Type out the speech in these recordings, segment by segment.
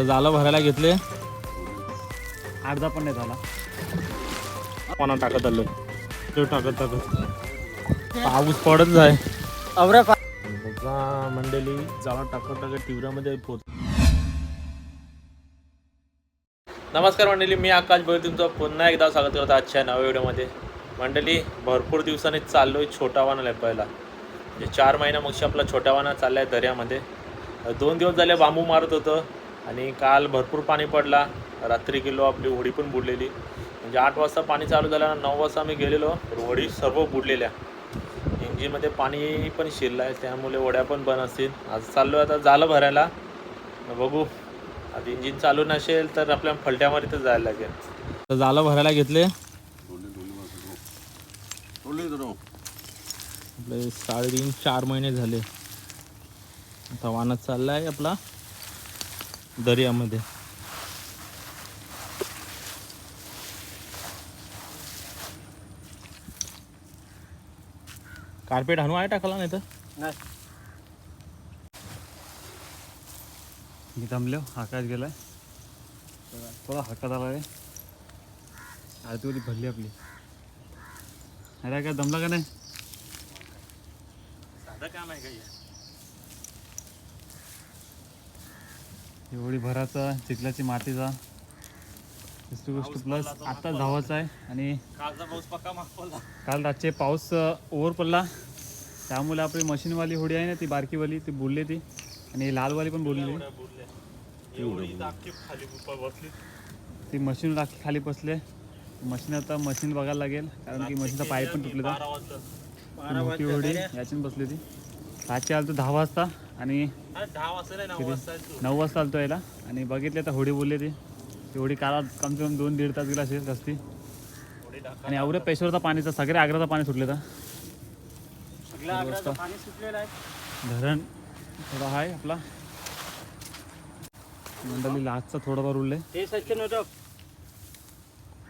तर जालं भरायला घेतले. अर्धा पण नाही झाला. पाना टाकत आलोय? तो टाकत टाकत. पाऊस पडत आहे. अवरा बघा मंडळी जाळा टाकत टाकत टिवऱ्यामध्ये पोच नमस्कार मंडळी मी आकाश भोईर तुमचं पुन्हा एकदा स्वागत करतो आजच्या नव्या व्हिडिओमध्ये. मंडळी भरपूर दिवसांनी चाललोय छोटा वाना लेपायला. म्हणजे चार महिना मगशी आपला छोटा वाना चाललाय दर्यामध्ये. दोन दिवस झाले बांबू मारत होतं. आणि काल भरपूर पाणी पडला. रात्री गेलो आपली होडी पण बुडलेली. म्हणजे आठ वाजता पाणी चालू झालं नऊ वाजता आम्ही गेलेलो होडी सर्व बुडलेल्या. इंजिनमध्ये पाणी पण शिरलं आहे त्यामुळे वड्या पण बंद असतील. आज चाललो आता झालं भरायला. बघू. आता इंजिन चालू नसेल तर आपल्या फलट्यामध्ये तर जायला लागेल. तर झालं भरायला घेतले. आपले साडेतीन चार महिने झाले. आता वाहनात चालला आहे आपला. दर्यामध्ये. कार्पेट हाणू आहे टाकला नाही तर? नाही. मी थांबलो आकाश गेलाय. थोडा हक्कात आला रे आरतीवली भरली आपली. अरे काय दमला का नाही? साधं काम आहे का एवढी भराचा चिखलाची मातीचा दुसरी गोष्ट प्लस आता धावाचा आहे आणि कालचा पाऊस पक्का मागवला काल रातचे पाऊस ओव्हर पडला. त्यामुळे आपली मशीनवाली होडी आहे ना ती बारकीवाली ती बुडली ती. आणि लालवाली पण बसली. ती मशीन राखी खाली बसले. मशीन आता मशीन बघायला लागेल कारण की मशीनचा पाईप पण तुटले मोठी होडी याच्याने बसली ती. रातची आलं तर दहा वाजता. आणि दहा वाजता नाही नऊ? वाजता आलतो यायला. आणि बघितले तर होडी बोलली ती. ती होडी काला कम से कम दोन दीड तास गेला असेल रस्ती थोडी. आणि एवढ्या पेशवरचा पाणीचा सगळ्या आग्राचा पाणी सुटले तर. धरण थोडा आहे आपला. मंडळी लास्टचा थोडाफार उरले.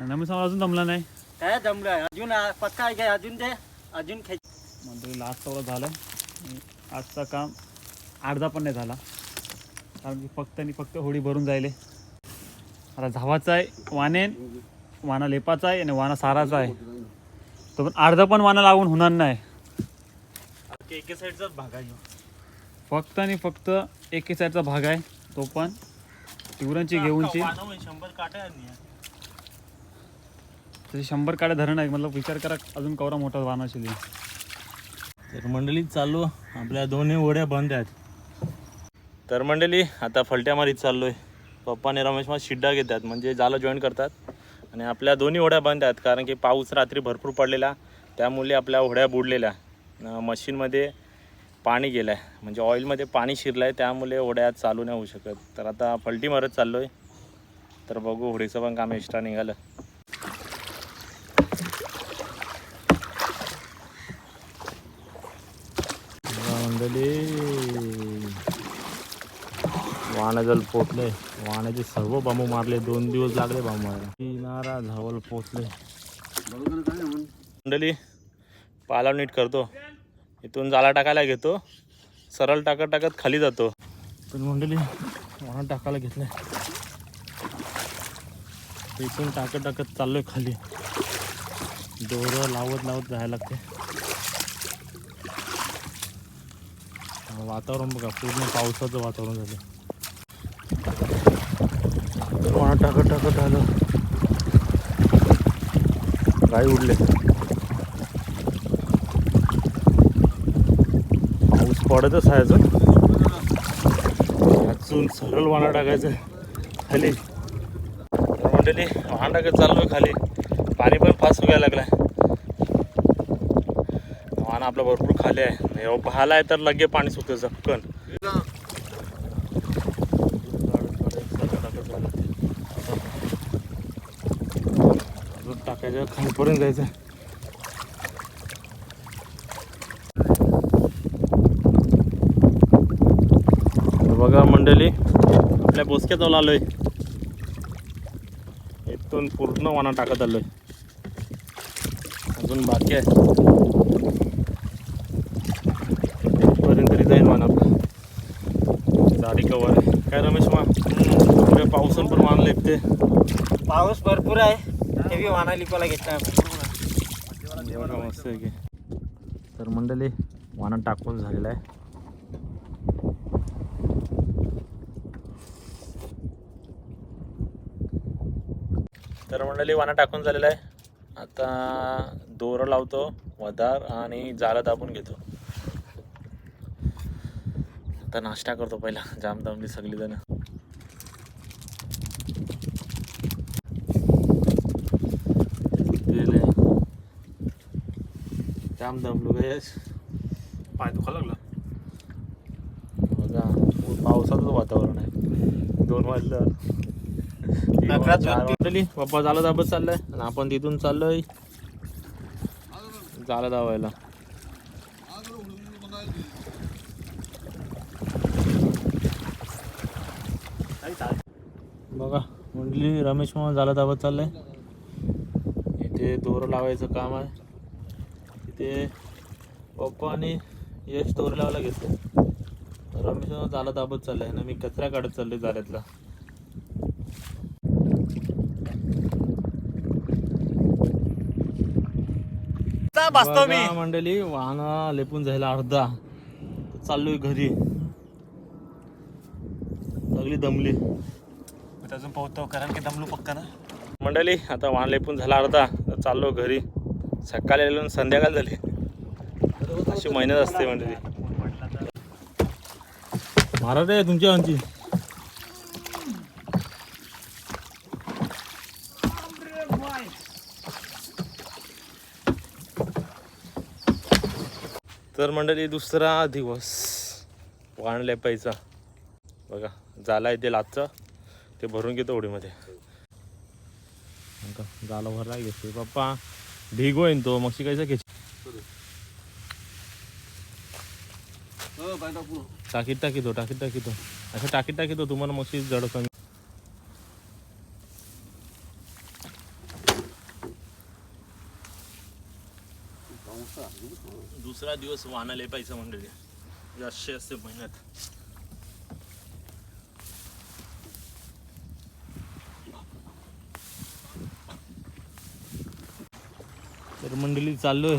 नमी समोर अजून जमला नाही. काय जमलं अजून पक्का आहे अजून ते अजून खेच मंडळी लास्ट तेवढं झालं आजचं काम अर्धा पण नाही झाला. कारण की फक्त आणि फक्त होडी भरून जायले. आता झावाचा आहे वानेन वाना लेपाचा आहे आणि वाना साराचा आहे. तो पण अर्धा पण वाना लागून होणार नाही. एके साईडचाच भाग आहे. फक्त आणि फक्त एके साईडचा भाग आहे. तो पण तिवरांची घेऊनची. शंभर काटे आहेत नी. तसे शंभर काड्या धरण आहे मतलब विचार करा अजून कवरा मोठा वाहन असेल. हे. तर मंडळी चालू. आपल्या दोन्ही ओढ्या बंद आहेत. तर मंडळी आता फलट्यामध्येच चाललो आहे पप्पा आणि रमेश मग शिड्डा घेतात म्हणजे जालं जॉईन करतात. आणि आपल्या दोन्ही ओढ्या बंद आहेत कारण की पाऊस रात्री भरपूर पडलेला त्यामुळे आपल्या ओढ्या बुडलेल्या. मशीनमध्ये पाणी गेलं आहे म्हणजे ऑइलमध्ये पाणी शिरलं आहे त्यामुळे ओढ्या चालू नाही होऊ शकत. तर आता फलटी मारत चाललो आहे तर बघू होडीचं पण काम एक्स्ट्रा निघालं. मंडळी वाण्याजल पोचले वाण्याचे सर्व बांबू मारले. दोन दिवस लागले बांबू मारायला. किनारा झावल पोचले मंडळी पाला नीट करतो. इथून जाला टाकायला घेतो. सरळ टाकत टाकत खाली जातो. पण मंडळी वाहन टाकायला घेतलं. इथून टाकत टाकत चाललोय खाली. दोरं लावत लावत जायला लागते. वातावरण बघा पूर्ण पावसाचं वातावरण झालं वाणा टाकत टाकत आलं गाई उडले. पाऊस पडतच आहे अजून. अजून सरळ वाना टाकायचं खाली. मंडळी वाहन टाकत चाललोय खाली. पाणी पण फास्ट सुकायला लागलाय. वाहन आपलं भरपूर खाली आहे. पाहायला आहे तर लगे पाणी सुटतं झपकन. अजून टाकायचं खालीपर्यंत जायचं बघा मंडळी आपल्या बोसक्यात आलोय. इथून पूर्ण वाना टाकत आलोय. अजून बाकी आहे. इथपर्यंत तरी जाईल वाना गाडी कवर आहे. काय रमेश मा? पावसानं पण मान लेपते पाऊस भरपूर आहे. हेवी वाना लिपाला घेतला. मस्त आहे की. तर मंडळी वाना टाकून झालेला आहे. तर मंडळी वाना टाकून झालेला आहे. आता दोरं लावतो वदार आणि जाळं दाबून घेतो. आता नाश्ता करतो पहिला जाम दमली सगळी जण जाम दमलो गयस पाय दुखा लागला. बघा पावसाचं वातावरण आहे. दोन वाजलं पप्पा झालं दाबत चाललंय आणि आपण तिथून चाललोय. झालं दावायला बघा म्हटली रमेश मामा झालं दाबत चाललंय. इथे दोरं लावायचं काम आहे. तिथे पप्पा आणि यश दोर लावायला घेतलं. रमेश झालं दाबत चाललंय ना मी कचरा काढत चाललोय जाऱ्यातला बसतो मी. मंडळी वाहना लेपून जायला अर्धा. चाललोय घरी. सगळी दमली. अजून पोहतो कारण की दमलो पक्का ना. मंडळी आता वाहन लेपून झाला अर्धा. तर चाललो घरी. सकाळी आलो संध्याकाळ झाली. अशी मेहनत असते मंडळी मारा रे तुमच्या आमची. तर मंडळी दुसरा दिवस. वाण लेपायचा बघा झाला आहे ते लाचचं. ते भरून घेतो आता झाला भरला घेते पप्पा ढीग होईन तो मग शिकायचा घेच टाकीत टाकीतो टाकीत टाकीतो असं टाकीत टाकीतो तुम्हाला मग जड कमी दुसरा दिवस वाना लेपायचं मंडळी जास्त असते महिन्यात मंडळी चाललोय.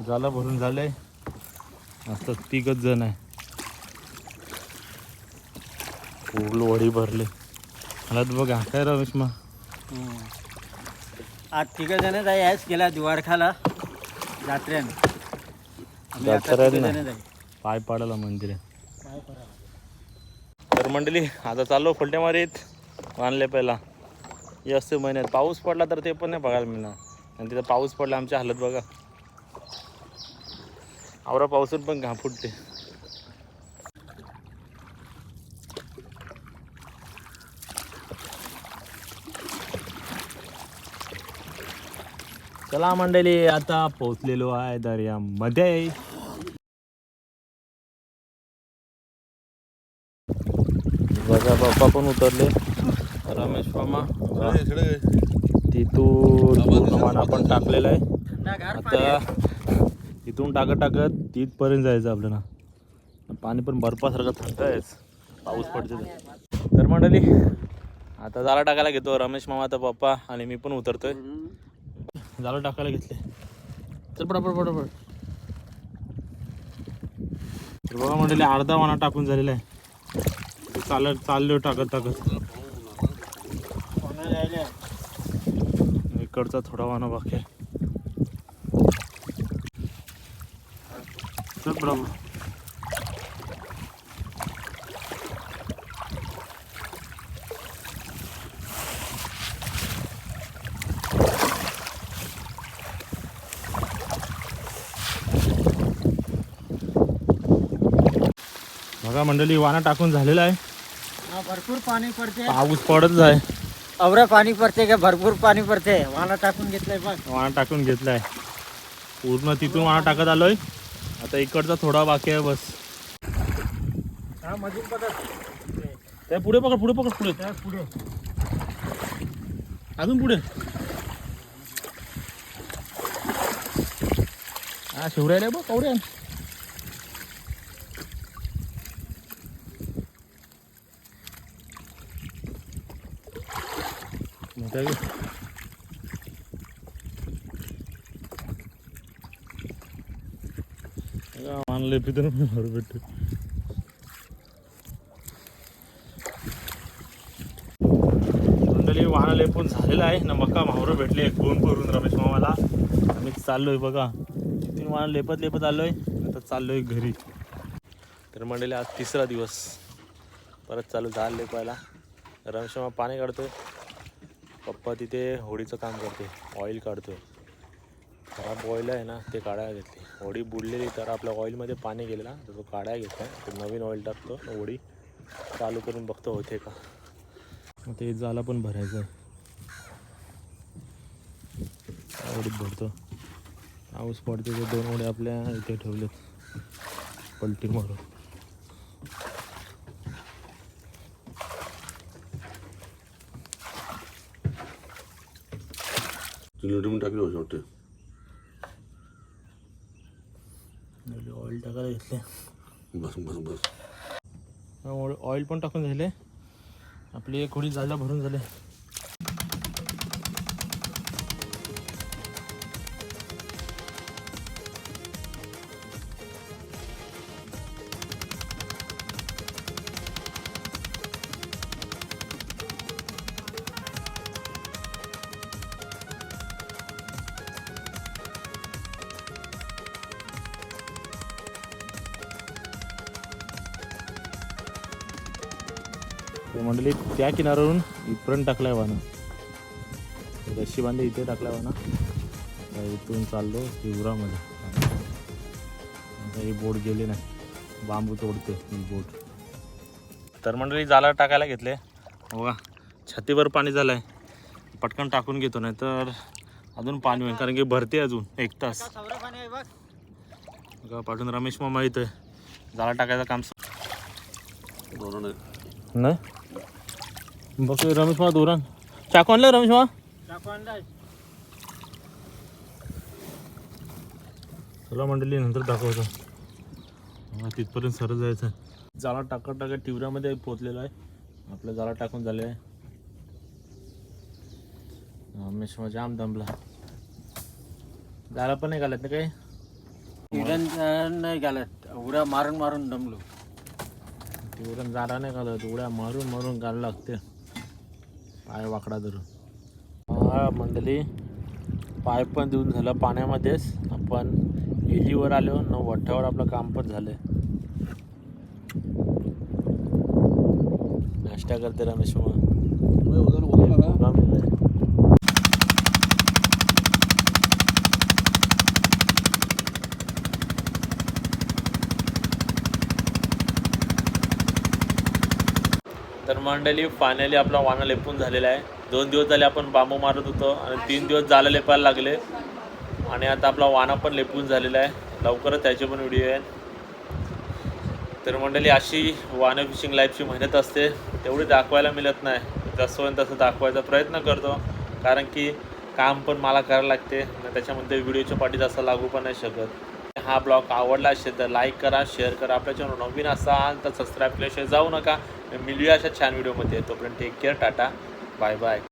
झाला भरून झालंय. आता तिघच जण आहे. पूर्ण वडी भरले. मला तर बघा काय रमेश मा आज तिघ जण जाई आहेस गेला दिवारखाला जात्रेन आम्ही आता जात्रेन तिघं ना? जण जाई. पाय पाडायला मंदिर तर मंडळी आता चाललो फलट्या मारीत. आणले पहिला. हे असते महिन्यात. पाऊस पडला तर ते पण नाही बघायला मिळणार. आणि तिथं पाऊस पडला आमची हालत बघा. आवरा पावसात पण घा फुटते. चला मंडळी आता पोहोचलेलो आहे दर्यामध्ये. बघा बाप्पा पण उतरले. रमेश मामा. तिथून पूर्ण मान आपण टाकलेलं आहे. आता इथून टाकत टाकत तिथपर्यंत जायचं आपल्याला. पाणी पण बर्फासारखं थंड आहे पाऊस पडते तर. तर मंडळी आता जाला टाकायला घेतो. रमेश मामा आता पप्पा आणि मी पण उतरतोय. जाळं टाकायला घेतले. चल पटापट पटापट. तर बघा मंडळी अर्धा वाना टाकून झालेला आहे. चालत चाललो टाकत टाकत? इकडचा थोडा वाना बाकी आहे. बरोबर बघा मंडळी वाना टाकून झालेला आहे. भरपूर पाणी पडते. पाऊस पडतच आहे. अवरा पाणी पडते का? भरपूर पाणी पडते. वाना टाकून घेतलंय बघ. वाणा टाकून घेतलाय. पूर्ण तिथून वाणा टाकत आलोय. आता इकडचा थोडा बाकी आहे बस. हा पडत त्या पुढे पकड पुढे पकड पुढे. त्या पुढे. अजून पुढे. हा शिवरायला बघ कवड्या काय ग? आणले पितो भेटतो मंडळी वाहन लेपून झालेलं आहे. ना मका मावरं भेटले फोन करून रमेश मामाला. आम्ही चाललोय बघा. तीन वाहन लेपत लेपत आलोय. आता चाललोय घरी. तर मंडळी आज तिसरा दिवस. परत चालू झालं लेपायला. रमेश मामा पाणी काढतोय. पप्पा तिथे होडीचं काम करते ऑइल काढतोय. खराब ऑइल आहे ना ते काढायला घेतली. होडी बुडलेली तर आपल्या ऑइलमध्ये पाणी गेलेला तर तो काढायला घेतला. तो नवीन ऑइल टाकतो होडी चालू करून बघतो होते का. ते जाला पण भरायचं. आहे भरतो. पाऊस पडते तर दोन ओढे आपल्या इथे ठेवलेत. पलटी मारून. लिंबू टाकली होती वाटते. ऑइल टाकायला घेतले. बस बस बस. ऑइल पण टाकून झाले. आपली एक होडी जायला भरून झाले. ते मंडळी त्या किनाऱ्यावरून इथपर्यंत टाकलाय वाना रशी बांधे इथे टाकलाय वाना आता इथून चाललो शिवरामध्ये आता ही बोट गेली नाही. बांबू तोडते ही बोट. तर मंडळी जाला टाकायला घेतले. बघा छातीवर पाणी झालंय. पटकन टाकून घेतो नाही तर अजून पाणी होईल. कारण की भरते अजून एक तास. आहे पाठून रमेश मामा इथं. जाला टाकायचं काम नाही? बघ रमेश मामा धोरण चाकू आणलं रमेश मामा? टाकू अंदाज चला मंडळी नंतर दाखवतो. तिथपर्यंत सरळ जायचं. जाला टाकत टाकत टिवऱ्यामध्ये पोचलेला आहे. आपलं जाला टाकून झाले आहे. रमेश मामा जाम दमला. जाला पण नाही घालत ना काही? किरण नाही घालत. उड्या मारून मारून दमलो. तिवरण जाला नाही घालत उड्या मारून मारून घालायला लागते. पाय वाकडा धरून. हा मंडळी पाय पण देऊन झालं. पाण्यामध्येच आपण इलीवर आलो. न वठ्यावर आपलं काम पण झालंय नाश्ता करते रमेश मामा मिळलंय तर मंडळी फायनली आपला वाना लेपून झालेला आहे. दोन दिवस झाले आपण बांबू मारत होतो आणि तीन दिवस झाला लेपायला लागले. आणि आता आपला वाना पण लेपून झालेला आहे. लवकरच त्याचे पण व्हिडिओ आहे तर मंडळी अशी वाना फिशिंग लाईफची मेहनत असते. तेवढी दाखवायला मिळत नाही. जसं होईल तसं दाखवायचा प्रयत्न करतो. कारण की काम पण मला करायला लागते. आणि त्याच्यामध्ये व्हिडिओच्या पाठी जास्त लागू पण नाही शकत. हा ब्लॉग आवडला असेल तर लाईक करा शेअर करा. आपल्या चॅनल नवीन असाल तर सबस्क्राईब केल्याशिवाय जाऊ नका. मिळूया अशा छान व्हिडिओमध्ये. तोपर्यंत take care tata. Bye bye